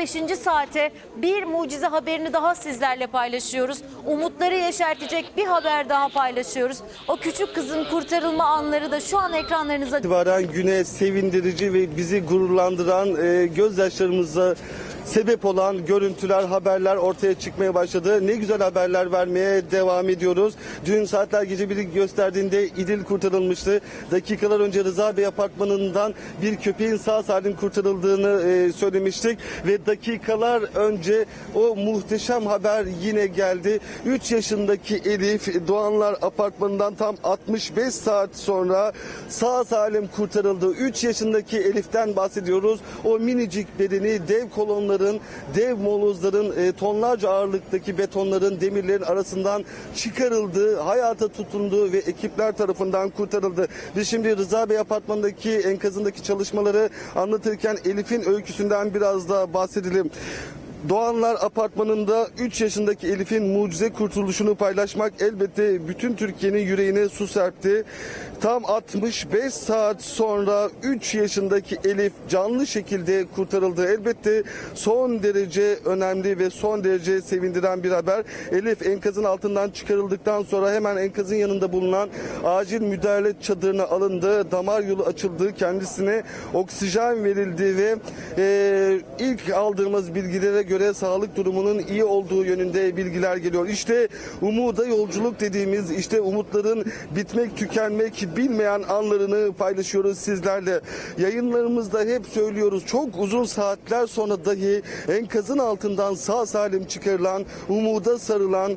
65. saate bir mucize haberini daha sizlerle paylaşıyoruz. Umutları yeşertecek bir haber daha paylaşıyoruz. O küçük kızın kurtarılma anları da şu an ekranlarınıza itibaren güne sevindirici ve bizi gururlandıran e, gözyaşlarımıza sebep olan görüntüler, haberler ortaya çıkmaya başladı. Ne güzel haberler vermeye devam ediyoruz. Dün saatler gece biri gösterdiğinde İdil kurtarılmıştı. Dakikalar önce Rıza Bey apartmanından bir köpeğin sağ salim kurtarıldığını e, söylemiştik ve dakikalar önce o muhteşem haber yine geldi. 3 yaşındaki Elif Doğanlar apartmanından tam 65 saat sonra sağ salim kurtarıldı. 3 yaşındaki Elif'ten bahsediyoruz. O minicik bedeni dev kolonların, dev molozların, e, tonlarca ağırlıktaki betonların, demirlerin arasından çıkarıldı, hayata tutundu ve ekipler tarafından kurtarıldı. Biz şimdi Rıza Bey apartmanındaki enkazındaki çalışmaları anlatırken Elif'in öyküsünden biraz daha bahsedelim. Doğanlar Apartmanı'nda 3 yaşındaki Elif'in mucize kurtuluşunu paylaşmak elbette bütün Türkiye'nin yüreğine su serpti. Tam 65 saat sonra 3 yaşındaki Elif canlı şekilde kurtarıldı. Elbette son derece önemli ve son derece sevindiren bir haber. Elif enkazın altından çıkarıldıktan sonra hemen enkazın yanında bulunan acil müdahale çadırına alındı. Damar yolu açıldı. Kendisine oksijen verildi ve e, ilk aldığımız bilgilere göre sağlık durumunun iyi olduğu yönünde bilgiler geliyor. İşte umuda yolculuk dediğimiz işte umutların bitmek tükenmek bilmeyen anlarını paylaşıyoruz sizlerle. Yayınlarımızda hep söylüyoruz çok uzun saatler sonra dahi enkazın altından sağ salim çıkarılan, umuda sarılan,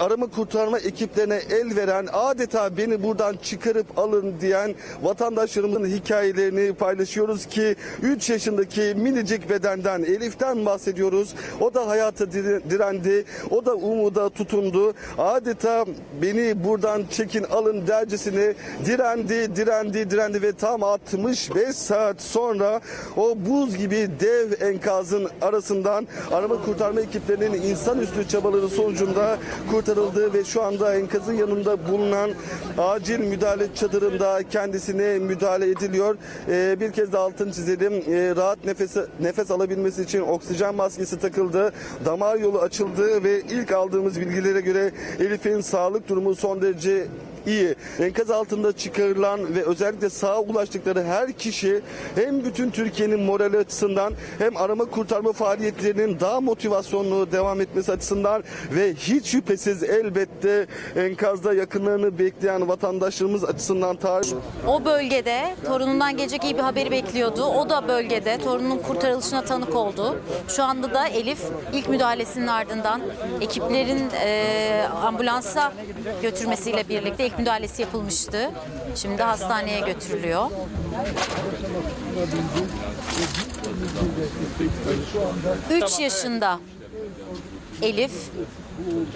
arama kurtarma ekiplerine el veren, adeta beni buradan çıkarıp alın diyen vatandaşlarımızın hikayelerini paylaşıyoruz ki 3 yaşındaki minicik bedenden Elif'ten bahsediyoruz. O da hayata dire- direndi, o da umuda tutundu. Adeta beni buradan çekin alın dercesine direndi, direndi, direndi ve tam 65 saat sonra o buz gibi dev enkazın arasından arama kurtarma ekiplerinin insanüstü çabaları sonucunda kurtarıldı ve şu anda enkazın yanında bulunan acil müdahale çadırında kendisine müdahale ediliyor. Ee, bir kez de altını çizelim. Ee, rahat nefes nefes alabilmesi için oksijen maskesi takıldı. Damar yolu açıldı ve ilk aldığımız bilgilere göre Elif'in sağlık durumu son derece iyi. Enkaz altında çıkarılan ve özellikle sağa ulaştıkları her kişi hem bütün Türkiye'nin morali açısından hem arama kurtarma faaliyetlerinin daha motivasyonlu devam etmesi açısından ve hiç şüphesiz elbette enkazda yakınlarını bekleyen vatandaşlarımız açısından tarih O bölgede torunundan gelecek iyi bir haberi bekliyordu. O da bölgede torununun kurtarılışına tanık oldu. Şu anda da Elif ilk müdahalesinin ardından ekiplerin e, ambulansa götürmesiyle birlikte ilk müdahalesi yapılmıştı. Şimdi hastaneye götürülüyor. Üç yaşında Elif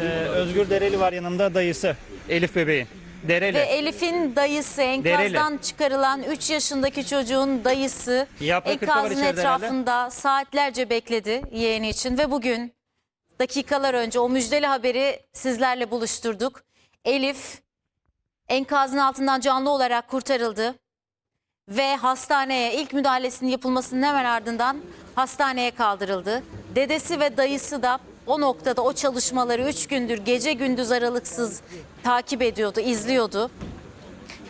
Ee, Özgür Dereli var yanında dayısı Elif bebeğin. Dereli. ve Elif'in dayısı enkazdan çıkarılan 3 yaşındaki çocuğun dayısı Yaprak enkazın etrafında saatlerce bekledi yeğeni için ve bugün dakikalar önce o müjdeli haberi sizlerle buluşturduk. Elif enkazın altından canlı olarak kurtarıldı ve hastaneye ilk müdahalesinin yapılmasının hemen ardından hastaneye kaldırıldı. Dedesi ve dayısı da o noktada o çalışmaları 3 gündür gece gündüz aralıksız takip ediyordu, izliyordu.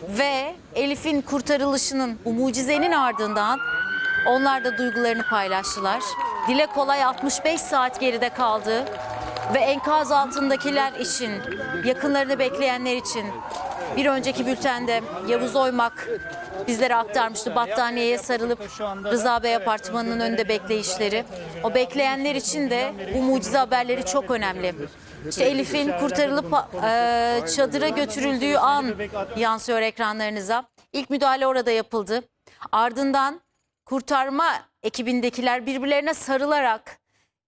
Ve Elif'in kurtarılışının, bu mucizenin ardından onlar da duygularını paylaştılar. Dile kolay 65 saat geride kaldı ve enkaz altındakiler için, yakınlarını bekleyenler için bir önceki bültende Yavuz Oymak bizlere aktarmıştı. Battaniyeye sarılıp Rıza Bey apartmanının önünde bekleyişleri. O bekleyenler için de bu mucize haberleri çok önemli. İşte Elif'in kurtarılıp e, çadıra götürüldüğü an yansıyor ekranlarınıza. İlk müdahale orada yapıldı. Ardından kurtarma ekibindekiler birbirlerine sarılarak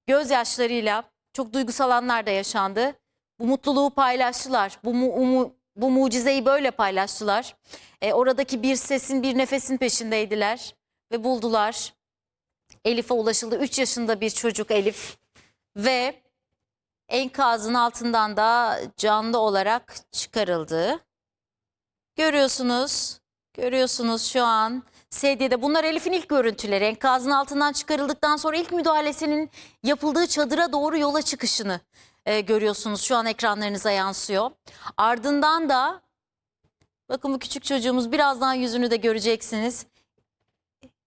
gözyaşlarıyla çok duygusal anlar da yaşandı. Bu mutluluğu paylaştılar. Bu mu- umu- bu mucizeyi böyle paylaştılar. E, oradaki bir sesin, bir nefesin peşindeydiler ve buldular. Elif'e ulaşıldı. 3 yaşında bir çocuk Elif ve enkazın altından da canlı olarak çıkarıldı. Görüyorsunuz, görüyorsunuz şu an Sedyede. Bunlar Elif'in ilk görüntüleri. Enkazın altından çıkarıldıktan sonra ilk müdahalesinin yapıldığı çadıra doğru yola çıkışını e, görüyorsunuz. Şu an ekranlarınıza yansıyor. Ardından da bakın bu küçük çocuğumuz birazdan yüzünü de göreceksiniz.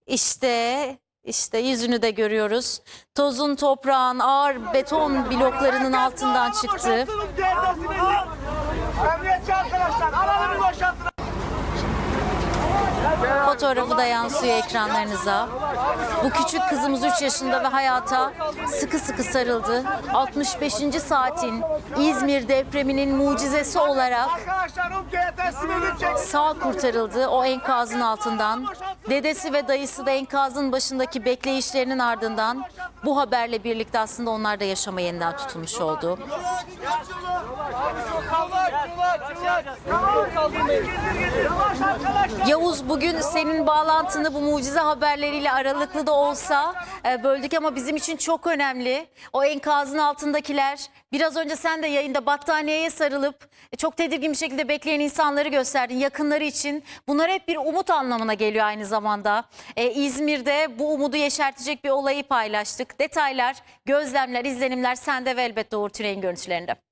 İşte işte yüzünü de görüyoruz. Tozun, toprağın, ağır beton bloklarının altından çıktı. Fotoğrafı da yansıyor ekranlarınıza. Bu küçük kızımız 3 yaşında ve hayata sıkı sıkı sarıldı. 65. saatin İzmir depreminin mucizesi olarak sağ kurtarıldı o enkazın altından. Dedesi ve dayısı da enkazın başındaki bekleyişlerinin ardından bu haberle birlikte aslında onlar da yaşama yeniden tutulmuş oldu. Yavuz bugün senin bağlantını bu mucize haberleriyle aralıklı da olsa e, böldük ama bizim için çok önemli. O enkazın altındakiler biraz önce sen de yayında battaniyeye sarılıp e, çok tedirgin bir şekilde bekleyen insanları gösterdin yakınları için. Bunlar hep bir umut anlamına geliyor aynı zamanda. E, İzmir'de bu umudu yeşertecek bir olayı paylaştık. Detaylar, gözlemler, izlenimler sende ve elbette Uğur Tüney'in görüntülerinde.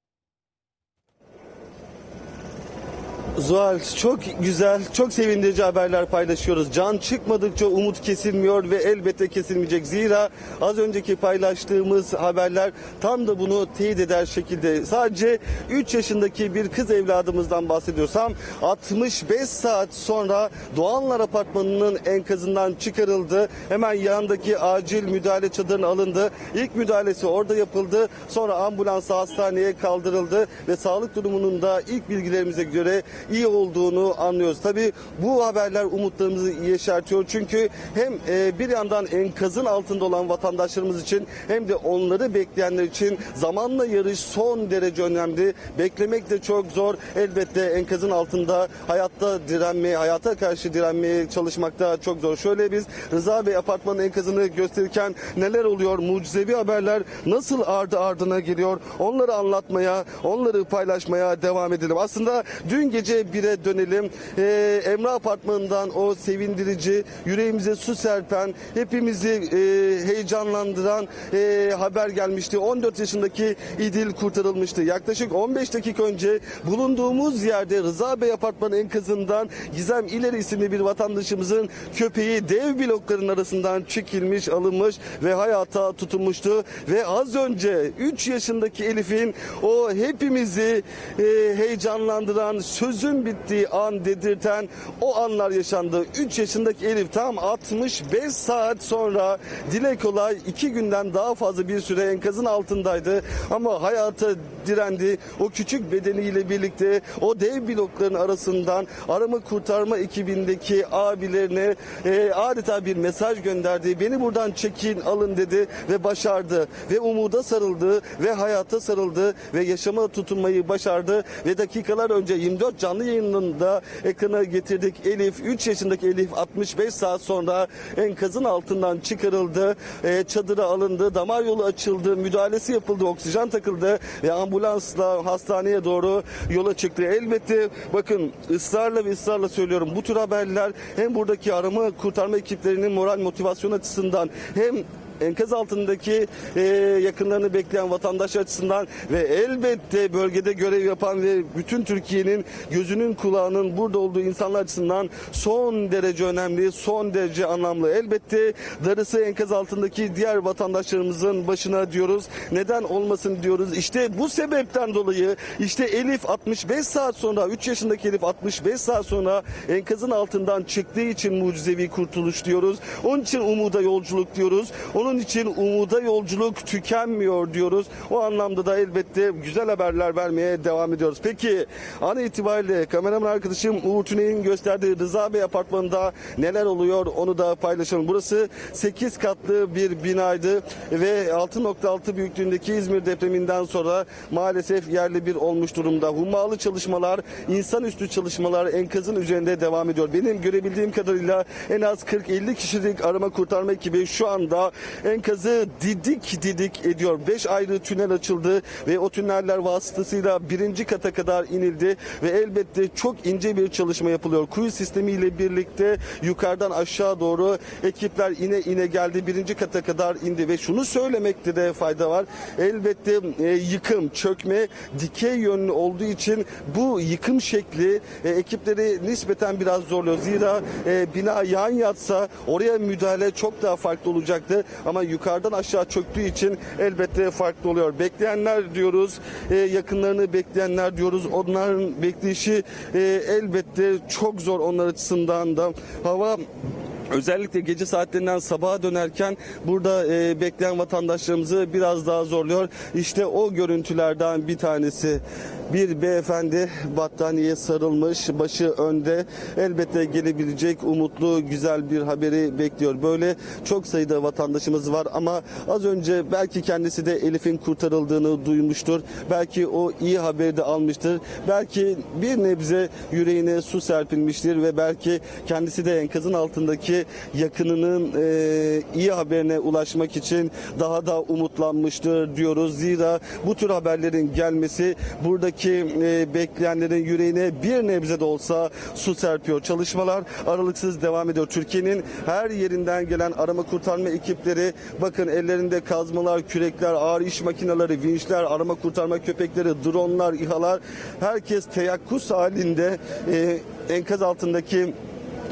Zuhal çok güzel, çok sevindirici haberler paylaşıyoruz. Can çıkmadıkça umut kesilmiyor ve elbette kesilmeyecek. Zira az önceki paylaştığımız haberler tam da bunu teyit eder şekilde. Sadece 3 yaşındaki bir kız evladımızdan bahsediyorsam 65 saat sonra Doğanlar Apartmanı'nın enkazından çıkarıldı. Hemen yanındaki acil müdahale çadırına alındı. İlk müdahalesi orada yapıldı. Sonra ambulansla hastaneye kaldırıldı ve sağlık durumunun da ilk bilgilerimize göre iyi olduğunu anlıyoruz. Tabii bu haberler umutlarımızı yeşertiyor. Çünkü hem e, bir yandan enkazın altında olan vatandaşlarımız için hem de onları bekleyenler için zamanla yarış son derece önemli. Beklemek de çok zor. Elbette enkazın altında hayatta direnmeye, hayata karşı direnmeye çalışmakta çok zor. Şöyle biz Rıza Bey apartmanın enkazını gösterirken neler oluyor? Mucizevi haberler nasıl ardı ardına geliyor? Onları anlatmaya, onları paylaşmaya devam edelim. Aslında dün gece 1'e dönelim. Ee, Emrah Apartmanı'ndan o sevindirici, yüreğimize su serpen, hepimizi e, heyecanlandıran e, haber gelmişti. 14 yaşındaki İdil kurtarılmıştı. Yaklaşık 15 dakika önce bulunduğumuz yerde Rıza Bey Apartmanı enkazından Gizem İleri isimli bir vatandaşımızın köpeği dev blokların arasından çekilmiş, alınmış ve hayata tutunmuştu. Ve az önce 3 yaşındaki Elif'in o hepimizi e, heyecanlandıran, sözün bittiği an dedirten o anlar yaşandı. 3 yaşındaki Elif tam 65 saat sonra dile kolay 2 günden daha fazla bir süre enkazın altındaydı. Ama hayata direndi. O küçük bedeniyle birlikte o dev blokların arasından arama kurtarma ekibindeki abilerine e, adeta bir mesaj gönderdi. Beni buradan çekin alın dedi ve başardı. Ve umuda sarıldı ve hayata sarıldı ve yaşama tutunmayı başardı. Ve dakikalar önce 24 canlı yayınında ekrana getirdik. Elif 3 yaşındaki Elif 65 saat sonra enkazın altından çıkarıldı. E, çadıra alındı. Damar yolu açıldı. Müdahalesi yapıldı. Oksijen takıldı ve ambulansla hastaneye doğru yola çıktı. Elbette bakın ısrarla ve ısrarla söylüyorum. Bu tür haberler hem buradaki arama kurtarma ekiplerinin moral motivasyon açısından hem enkaz altındaki e, yakınlarını bekleyen vatandaş açısından ve elbette bölgede görev yapan ve bütün Türkiye'nin gözünün kulağının burada olduğu insanlar açısından son derece önemli, son derece anlamlı. Elbette darısı enkaz altındaki diğer vatandaşlarımızın başına diyoruz. Neden olmasın diyoruz. İşte bu sebepten dolayı işte Elif 65 saat sonra 3 yaşındaki Elif 65 saat sonra enkazın altından çıktığı için mucizevi kurtuluş diyoruz. Onun için umuda yolculuk diyoruz. Onun için umuda yolculuk tükenmiyor diyoruz. O anlamda da elbette güzel haberler vermeye devam ediyoruz. Peki an itibariyle kameraman arkadaşım Uğur Tüney'in gösterdiği Rıza Bey apartmanında neler oluyor onu da paylaşalım. Burası 8 katlı bir binaydı ve 6.6 büyüklüğündeki İzmir depreminden sonra maalesef yerli bir olmuş durumda. Hummalı çalışmalar, insanüstü çalışmalar enkazın üzerinde devam ediyor. Benim görebildiğim kadarıyla en az 40-50 kişilik arama kurtarma ekibi şu anda enkazı didik didik ediyor. 5 ayrı tünel açıldı ve o tüneller vasıtasıyla birinci kata kadar inildi ve elbette çok ince bir çalışma yapılıyor. Kuyu sistemiyle birlikte yukarıdan aşağı doğru ekipler ine ine geldi. Birinci kata kadar indi ve şunu söylemekte de fayda var. Elbette e, yıkım, çökme dikey yönlü olduğu için bu yıkım şekli e, ekipleri nispeten biraz zorluyor. Zira e, bina yan yatsa oraya müdahale çok daha farklı olacaktı. Ama yukarıdan aşağı çöktüğü için elbette farklı oluyor. Bekleyenler diyoruz, e, yakınlarını bekleyenler diyoruz. Onların bekleyişi e, elbette çok zor onlar açısından da. Hava Özellikle gece saatlerinden sabaha dönerken burada e, bekleyen vatandaşlarımızı biraz daha zorluyor. İşte o görüntülerden bir tanesi. Bir beyefendi battaniyeye sarılmış, başı önde. Elbette gelebilecek umutlu, güzel bir haberi bekliyor. Böyle çok sayıda vatandaşımız var ama az önce belki kendisi de Elif'in kurtarıldığını duymuştur. Belki o iyi haberi de almıştır. Belki bir nebze yüreğine su serpilmiştir ve belki kendisi de enkazın altındaki yakınının e, iyi haberine ulaşmak için daha da umutlanmıştır diyoruz. Zira bu tür haberlerin gelmesi buradaki e, bekleyenlerin yüreğine bir nebze de olsa su serpiyor. Çalışmalar aralıksız devam ediyor. Türkiye'nin her yerinden gelen arama kurtarma ekipleri bakın ellerinde kazmalar, kürekler, ağır iş makineleri, vinçler, arama kurtarma köpekleri, dronlar, İHA'lar herkes teyakkuz halinde e, enkaz altındaki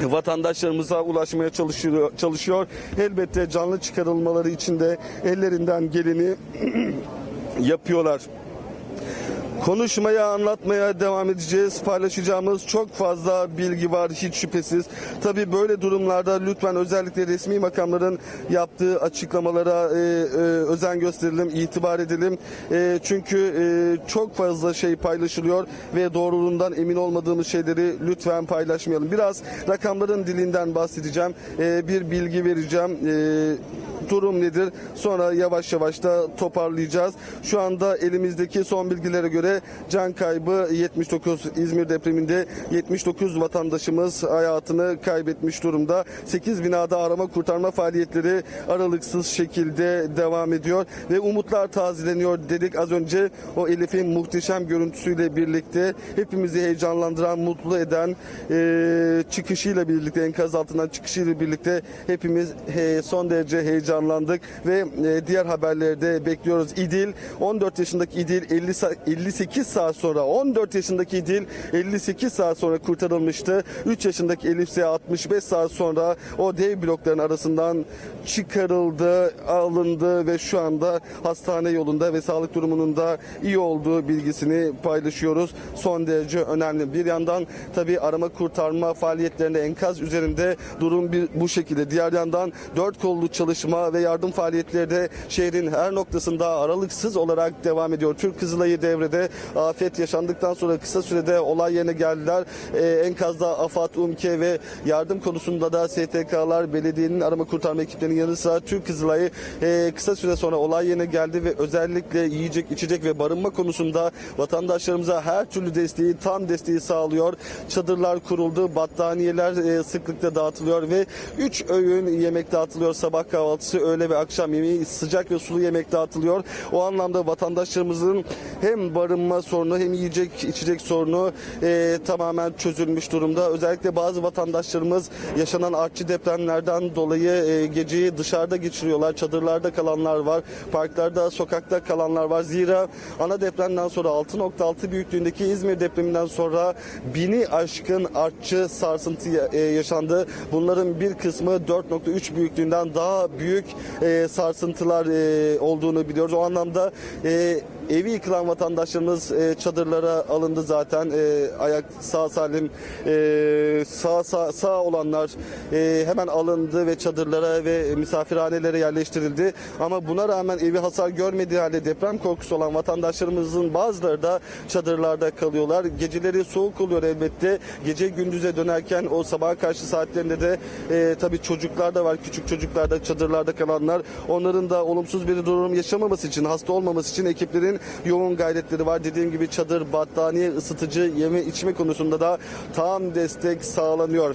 vatandaşlarımıza ulaşmaya çalışıyor, çalışıyor. Elbette canlı çıkarılmaları için de ellerinden geleni yapıyorlar. Konuşmaya, anlatmaya devam edeceğiz. Paylaşacağımız çok fazla bilgi var hiç şüphesiz. Tabii böyle durumlarda lütfen özellikle resmi makamların yaptığı açıklamalara e, e, özen gösterelim, itibar edelim. E, çünkü e, çok fazla şey paylaşılıyor ve doğruluğundan emin olmadığımız şeyleri lütfen paylaşmayalım. Biraz rakamların dilinden bahsedeceğim. E, bir bilgi vereceğim. E, durum nedir? Sonra yavaş yavaş da toparlayacağız. Şu anda elimizdeki son bilgilere göre can kaybı 79 İzmir depreminde 79 vatandaşımız hayatını kaybetmiş durumda. 8 binada arama kurtarma faaliyetleri aralıksız şekilde devam ediyor ve umutlar tazeleniyor dedik az önce o Elif'in muhteşem görüntüsüyle birlikte hepimizi heyecanlandıran, mutlu eden e, çıkışıyla birlikte enkaz altından çıkışıyla birlikte hepimiz he, son derece heyecanlandık ve e, diğer haberleri de bekliyoruz. İdil 14 yaşındaki İdil 50 sa- 58 saat sonra 14 yaşındaki İdil 58 saat sonra kurtarılmıştı. 3 yaşındaki Elif ise 65 saat sonra o dev blokların arasından çıkarıldı, alındı ve şu anda hastane yolunda ve sağlık durumunun da iyi olduğu bilgisini paylaşıyoruz. Son derece önemli. Bir yandan tabii arama kurtarma faaliyetlerinde enkaz üzerinde durum bir, bu şekilde. Diğer yandan dört kollu çalışma ve yardım faaliyetleri de şehrin her noktasında aralıksız olarak devam ediyor. Türk Kızılayı devrede afet yaşandıktan sonra kısa sürede olay yerine geldiler. Ee, enkazda AFAD, UMKE ve yardım konusunda da STK'lar, belediyenin arama kurtarma ekiplerinin yanı sıra Türk Kızılayı e, kısa süre sonra olay yerine geldi ve özellikle yiyecek, içecek ve barınma konusunda vatandaşlarımıza her türlü desteği, tam desteği sağlıyor. Çadırlar kuruldu, battaniyeler e, sıklıkla dağıtılıyor ve 3 öğün yemek dağıtılıyor. Sabah kahvaltısı, öğle ve akşam yemeği, sıcak ve sulu yemek dağıtılıyor. O anlamda vatandaşlarımızın hem barınma sorunu hem yiyecek, içecek sorunu e, tamamen çözülmüş durumda. Özellikle bazı vatandaşlarımız yaşanan artçı depremlerden dolayı e, geceyi dışarıda geçiriyorlar. Çadırlarda kalanlar var. Parklarda, sokakta kalanlar var. Zira ana depremden sonra 6.6 büyüklüğündeki İzmir depreminden sonra bini aşkın artçı sarsıntı e, yaşandı. Bunların bir kısmı 4.3 büyüklüğünden daha büyük e, sarsıntılar e, olduğunu biliyoruz. O anlamda e, evi yıkılan vatandaşlarımız e, çadırlara alındı zaten. E, ayak sağ salim e, sağ, sağ sağ olanlar e, hemen alındı ve çadırlara ve misafirhanelere yerleştirildi. Ama buna rağmen evi hasar görmediği halde deprem korkusu olan vatandaşlarımızın bazıları da çadırlarda kalıyorlar. Geceleri soğuk oluyor elbette. Gece gündüze dönerken o sabaha karşı saatlerinde de e, tabii çocuklar da var. Küçük çocuklar da çadırlarda kalanlar. Onların da olumsuz bir durum yaşamaması için, hasta olmaması için ekiplerin yoğun gayretleri var. Dediğim gibi çadır, battaniye, ısıtıcı, yeme içme konusunda da tam destek sağlanıyor.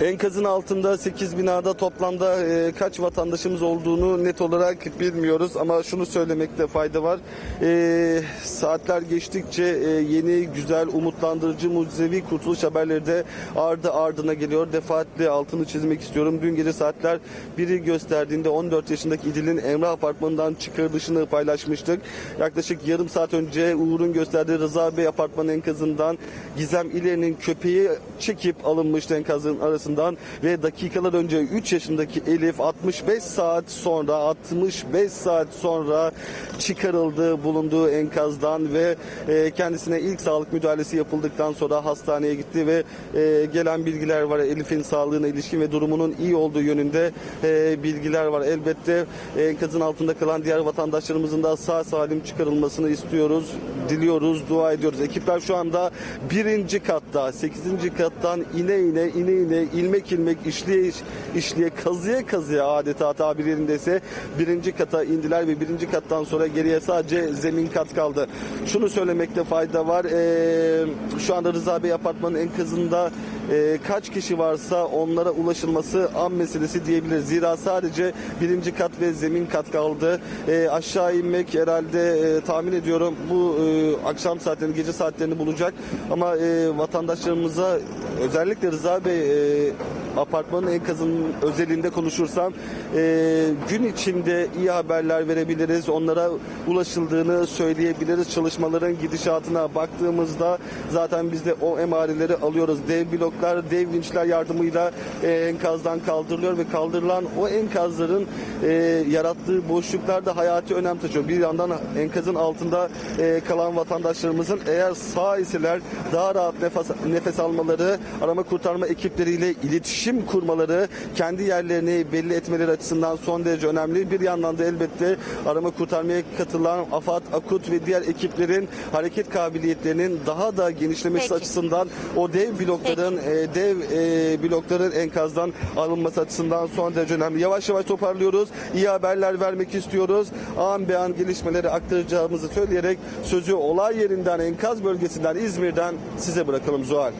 Enkazın altında 8 binada toplamda e, kaç vatandaşımız olduğunu net olarak bilmiyoruz ama şunu söylemekte fayda var. E, saatler geçtikçe e, yeni, güzel, umutlandırıcı, mucizevi kurtuluş haberleri de ardı ardına geliyor. Defaatle altını çizmek istiyorum. Dün gece saatler biri gösterdiğinde 14 yaşındaki İdil'in Emrah Apartmanı'ndan çıkarılışını paylaşmıştık. Yaklaşık yarım saat önce Uğur'un gösterdiği Rıza Bey Apartmanı enkazından Gizem İleri'nin köpeği çekip alınmıştı enkazın arasından ve dakikalar önce 3 yaşındaki Elif 65 saat sonra 65 saat sonra çıkarıldı bulunduğu enkazdan ve e, kendisine ilk sağlık müdahalesi yapıldıktan sonra hastaneye gitti ve e, gelen bilgiler var Elif'in sağlığına ilişkin ve durumunun iyi olduğu yönünde e, bilgiler var. Elbette e, enkazın altında kalan diğer vatandaşlarımızın da sağ salim çıkarılmasını istiyoruz, diliyoruz, dua ediyoruz. Ekipler şu anda birinci katta, 8. kattan ine ine, ine ine, ilmek ilmek işleye işleye, kazıya kazıya adeta tabir yerindeyse birinci kata indiler ve birinci kattan sonra geriye sadece zemin kat kaldı. Şunu söylemekte fayda var. Ee, şu anda Rıza Bey apartmanın enkazında e, kaç kişi varsa onlara ulaşılması an meselesi diyebiliriz. Zira sadece birinci kat ve zemin kat kaldı. E, aşağı inmek herhalde e, tahmin ediyorum bu e, akşam saatlerini, gece saatlerini bulacak. Ama e, vatandaşlarımıza özellikle Rıza Bey e, de apartmanın enkazının özelinde konuşursam e, gün içinde iyi haberler verebiliriz. Onlara ulaşıldığını söyleyebiliriz. Çalışmaların gidişatına baktığımızda zaten biz de o emareleri alıyoruz. Dev bloklar, dev vinçler yardımıyla e, enkazdan kaldırılıyor ve kaldırılan o enkazların e, yarattığı boşluklar da hayati önem taşıyor. Bir yandan enkazın altında e, kalan vatandaşlarımızın eğer sağ iseler daha rahat nefes, nefes almaları, arama kurtarma ekipleriyle iletişim kurmaları, kendi yerlerini belli etmeleri açısından son derece önemli. Bir yandan da elbette arama kurtarmaya katılan AFAD, AKUT ve diğer ekiplerin hareket kabiliyetlerinin daha da genişlemesi Peki. açısından o dev blokların e, dev e, blokların enkazdan alınması açısından son derece önemli. Yavaş yavaş toparlıyoruz. İyi haberler vermek istiyoruz. An be an gelişmeleri aktaracağımızı söyleyerek sözü olay yerinden, enkaz bölgesinden, İzmir'den size bırakalım Zuhal.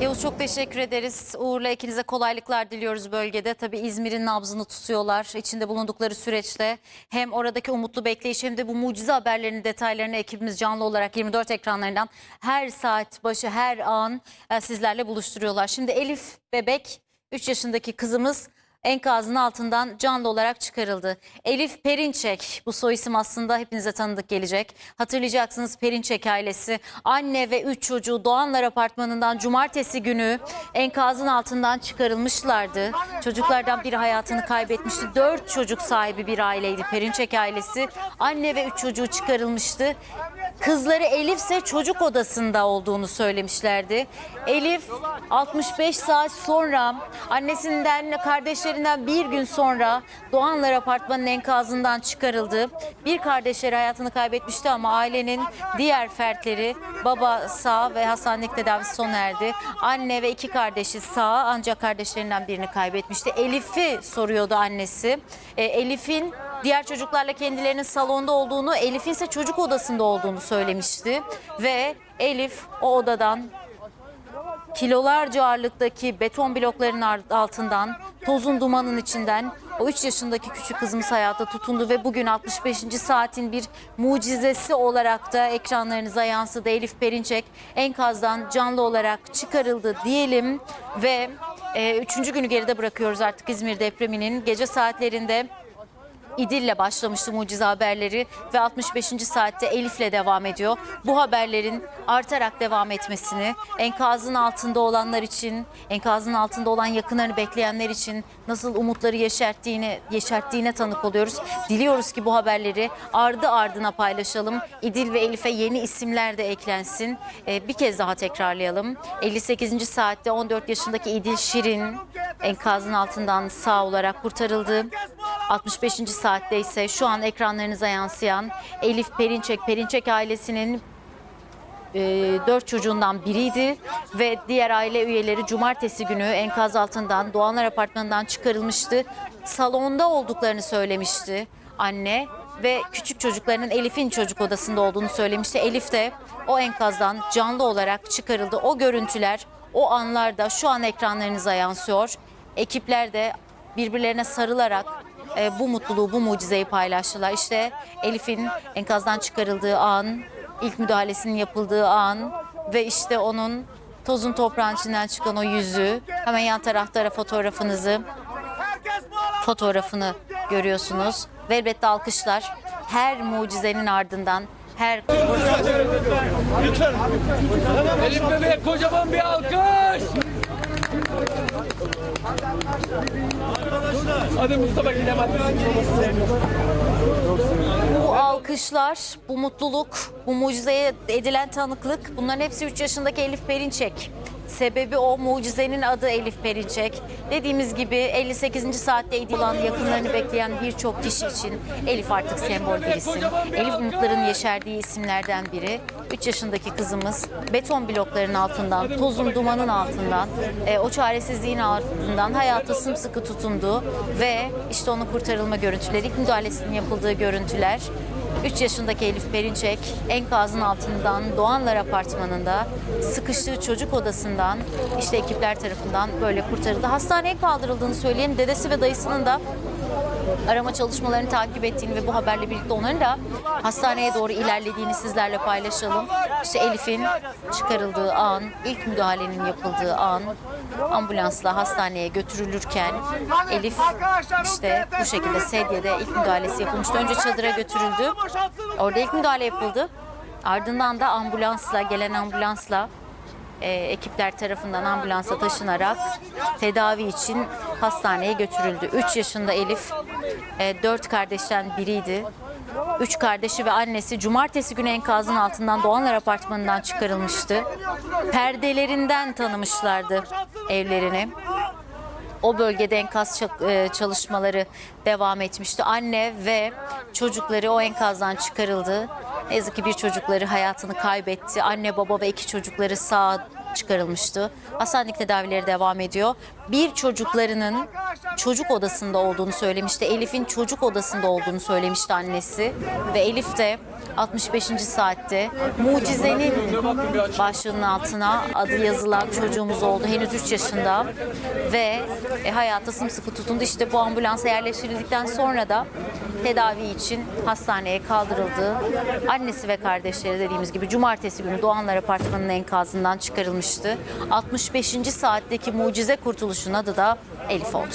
Yavuz çok teşekkür ederiz. Uğur'la ikinize kolaylıklar diliyoruz bölgede. Tabii İzmir'in nabzını tutuyorlar. İçinde bulundukları süreçte hem oradaki umutlu bekleyiş hem de bu mucize haberlerinin detaylarını ekibimiz canlı olarak 24 ekranlarından her saat başı her an e, sizlerle buluşturuyorlar. Şimdi Elif Bebek 3 yaşındaki kızımız enkazın altından canlı olarak çıkarıldı. Elif Perinçek bu soy isim aslında hepinize tanıdık gelecek. Hatırlayacaksınız Perinçek ailesi anne ve 3 çocuğu Doğanlar Apartmanı'ndan cumartesi günü enkazın altından çıkarılmışlardı. Çocuklardan biri hayatını kaybetmişti. 4 çocuk sahibi bir aileydi Perinçek ailesi. Anne ve 3 çocuğu çıkarılmıştı. Kızları Elif ise çocuk odasında olduğunu söylemişlerdi. Elif 65 saat sonra annesinden kardeşlerinden bir gün sonra Doğanlar Apartmanı'nın enkazından çıkarıldı. Bir kardeşleri hayatını kaybetmişti ama ailenin diğer fertleri baba sağ ve hastanelik tedavisi sona erdi. Anne ve iki kardeşi sağ ancak kardeşlerinden birini kaybetmişti. Elif'i soruyordu annesi. E, Elif'in diğer çocuklarla kendilerinin salonda olduğunu, Elif'in ise çocuk odasında olduğunu söylemişti. Ve Elif o odadan kilolarca ağırlıktaki beton blokların ar- altından, tozun dumanın içinden o 3 yaşındaki küçük kızımız hayata tutundu ve bugün 65. saatin bir mucizesi olarak da ekranlarınıza yansıdı. Elif Perinçek enkazdan canlı olarak çıkarıldı diyelim ve e, üçüncü günü geride bırakıyoruz artık İzmir depreminin gece saatlerinde. İdil'le başlamıştı mucize haberleri ve 65. saatte Elif'le devam ediyor. Bu haberlerin artarak devam etmesini, enkazın altında olanlar için, enkazın altında olan yakınlarını bekleyenler için nasıl umutları yeşerttiğine, yeşerttiğine tanık oluyoruz. Diliyoruz ki bu haberleri ardı ardına paylaşalım. İdil ve Elif'e yeni isimler de eklensin. Ee, bir kez daha tekrarlayalım. 58. saatte 14 yaşındaki İdil Şirin enkazın altından sağ olarak kurtarıldı. 65. saatte ise şu an ekranlarınıza yansıyan Elif Perinçek, Perinçek ailesinin e, dört çocuğundan biriydi ve diğer aile üyeleri cumartesi günü enkaz altından Doğanlar Apartmanı'ndan çıkarılmıştı. Salonda olduklarını söylemişti anne ve küçük çocuklarının Elif'in çocuk odasında olduğunu söylemişti. Elif de o enkazdan canlı olarak çıkarıldı. O görüntüler o anlar da şu an ekranlarınıza yansıyor. Ekipler de birbirlerine sarılarak e, bu mutluluğu, bu mucizeyi paylaştılar. İşte Elif'in enkazdan çıkarıldığı an, ilk müdahalesinin yapıldığı an ve işte onun tozun toprağın içinden çıkan o yüzü. Hemen yan tarafta fotoğrafınızı, fotoğrafını görüyorsunuz. Ve elbette alkışlar her mucizenin ardından, her Elif bebeğe kocaman bir alkış. Hadi Mustafa hadi. Bu alkışlar, bu mutluluk, bu mucizeye edilen tanıklık bunların hepsi 3 yaşındaki Elif Perinçek. Sebebi o mucizenin adı Elif Perinçek. Dediğimiz gibi 58. saatte edilen yakınlarını bekleyen birçok kişi için Elif artık sembol bir isim. Elif umutların yeşerdiği isimlerden biri. 3 yaşındaki kızımız beton blokların altından, tozun dumanın altından, e, o çaresizliğin altından hayata sımsıkı tutundu ve işte onun kurtarılma görüntüleri, ilk müdahalesinin yapıldığı görüntüler 3 yaşındaki Elif Perinçek enkazın altından Doğanlar Apartmanı'nda sıkıştığı çocuk odasından işte ekipler tarafından böyle kurtarıldı. Hastaneye kaldırıldığını söyleyen dedesi ve dayısının da arama çalışmalarını takip ettiğini ve bu haberle birlikte onların da hastaneye doğru ilerlediğini sizlerle paylaşalım. İşte Elif'in çıkarıldığı an, ilk müdahalenin yapıldığı an, ambulansla hastaneye götürülürken Elif işte bu şekilde sedyede ilk müdahalesi yapılmıştı. Önce çadıra götürüldü. Orada ilk müdahale yapıldı. Ardından da ambulansla, gelen ambulansla e, ekipler tarafından ambulansa taşınarak tedavi için hastaneye götürüldü. 3 yaşında Elif, 4 kardeşten biriydi. Üç kardeşi ve annesi cumartesi günü enkazın altından Doğanlar Apartmanı'ndan çıkarılmıştı. Perdelerinden tanımışlardı evlerini. O bölgede enkaz e, çalışmaları devam etmişti. Anne ve çocukları o enkazdan çıkarıldı. Ne yazık ki bir çocukları hayatını kaybetti. Anne, baba ve iki çocukları sağ çıkarılmıştı. Hastanelik tedavileri devam ediyor. Bir çocuklarının çocuk odasında olduğunu söylemişti. Elif'in çocuk odasında olduğunu söylemişti annesi. Ve Elif de 65. saatte mucizenin başlığının altına adı yazılan çocuğumuz oldu. Henüz 3 yaşında ve e, hayata sımsıkı tutundu. İşte bu ambulansa yerleştirildikten sonra da tedavi için hastaneye kaldırıldı. Annesi ve kardeşleri dediğimiz gibi cumartesi günü Doğanlar Apartmanı'nın enkazından çıkarılmıştı. 65. saatteki mucize kurtuluşun adı da Elif oldu.